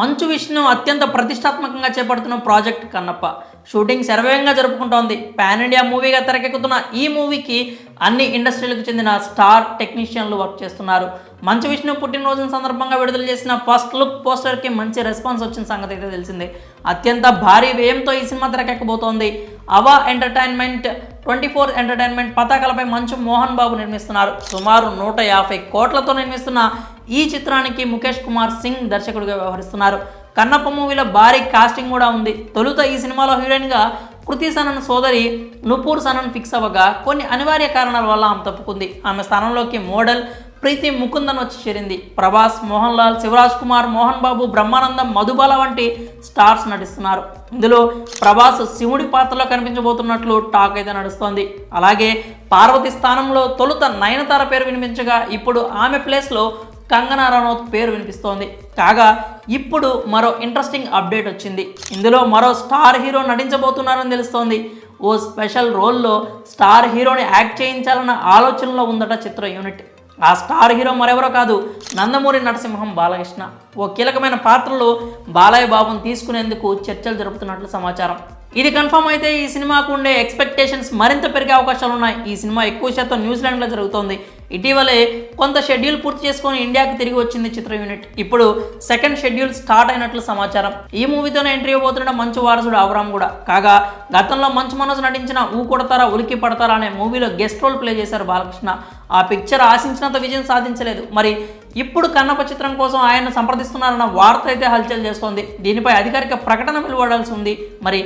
మంచు విష్ణు అత్యంత ప్రతిష్టాత్మకంగా చేపడుతున్న ప్రాజెక్ట్ కన్నప్ప. షూటింగ్ శరవేగంగా జరుపుకుంటోంది. పాన్ ఇండియా మూవీగా తెరకెక్కుతున్న ఈ మూవీకి అన్ని ఇండస్ట్రీలకు చెందిన స్టార్ టెక్నీషియన్లు వర్క్ చేస్తున్నారు. మంచు విష్ణు పుట్టినరోజున సందర్భంగా విడుదల చేసిన ఫస్ట్ లుక్ పోస్టర్కి మంచి రెస్పాన్స్ వచ్చిన సంగతి అయితే తెలిసిందే. అత్యంత భారీ వ్యయంతో ఈ cinema తెరకెక్కబోతోంది. Ava entertainment twenty four entertainment పతాకాలపై Manchu Mohan బాబు నిర్మిస్తున్నారు. సుమారు నూట యాభై కోట్లతో నిర్మిస్తున్న ఈ చిత్రానికి ముఖేష్ కుమార్ సింగ్ దర్శకుడిగా వ్యవహరిస్తున్నారు. కన్నప్ప మూవీలో భారీ కాస్టింగ్ కూడా ఉంది. తొలుత ఈ సినిమాలో హీరోయిన్గా కృతి సనన్ సోదరి నుపూర్ సనన్ ఫిక్స్ అవ్వగా కొన్ని అనివార్య కారణాల వల్ల ఆమె తప్పుకుంది. ఆమె స్థానంలోకి మోడల్ ప్రీతి ముకుందన్ వచ్చి చేరింది. ప్రభాస్ మోహన్ లాల్ శివరాజ్ కుమార్ మోహన్ బాబు బ్రహ్మానందం మధుబాల వంటి స్టార్స్ నటిస్తున్నారు. ఇందులో ప్రభాస్ శివుడి పాత్రలో కనిపించబోతున్నట్లు టాక్ అయితే నడుస్తోంది. అలాగే పార్వతి స్థానంలో తొలుత నయనతార పేరు వినిపించగా ఇప్పుడు ఆమె ప్లేస్లో కంగనా రనౌత్ పేరు వినిపిస్తోంది. కాగా ఇప్పుడు మరో ఇంట్రెస్టింగ్ అప్డేట్ వచ్చింది. ఇందులో మరో స్టార్ హీరో నటించబోతున్నారని తెలుస్తోంది. ఓ స్పెషల్ రోల్లో స్టార్ హీరోని యాక్ట్ చేయించాలన్న ఆలోచనలో ఉందట చిత్ర యూనిట్. ఆ స్టార్ హీరో మరెవరో కాదు నందమూరి నరసింహం బాలకృష్ణ. ఓ కీలకమైన పాత్రలో బాలయ్య బాబును తీసుకునేందుకు చర్చలు జరుపుతున్నట్లు సమాచారం. ఇది కన్ఫర్మ్ అయితే ఈ సినిమాకు ఉండే ఎక్స్పెక్టేషన్స్ మరింత పెరిగే అవకాశాలు ఉన్నాయి ఈ సినిమా ఎక్కువ శాతం న్యూజిలాండ్లో జరుగుతోంది. ఇటీవలే కొంత షెడ్యూల్ పూర్తి చేసుకొని ఇండియాకి తిరిగి వచ్చింది చిత్ర యూనిట్. ఇప్పుడు సెకండ్ షెడ్యూల్ స్టార్ట్ అయినట్లు సమాచారం. ఈ మూవీతోనే ఎంట్రీ ఇవ్వబోతున్న మంచు వారసుడు అవరామ్ కూడా. కాగా గతంలో మంచు మనోజ్ నటించిన ఊ కొడతారా ఉలికి పడతారా అనే మూవీలో గెస్ట్ రోల్ ప్లే చేశారు బాలకృష్ణ. ఆ పిక్చర్ ఆశించినంత విజయం సాధించలేదు. మరి ఇప్పుడు కన్నప్ప చిత్రం కోసం ఆయన సంప్రదిస్తున్నారన్న వార్త అయితే హల్చల్ చేస్తోంది. దీనిపై అధికారిక ప్రకటన వెలువడాల్సి ఉంది. మరి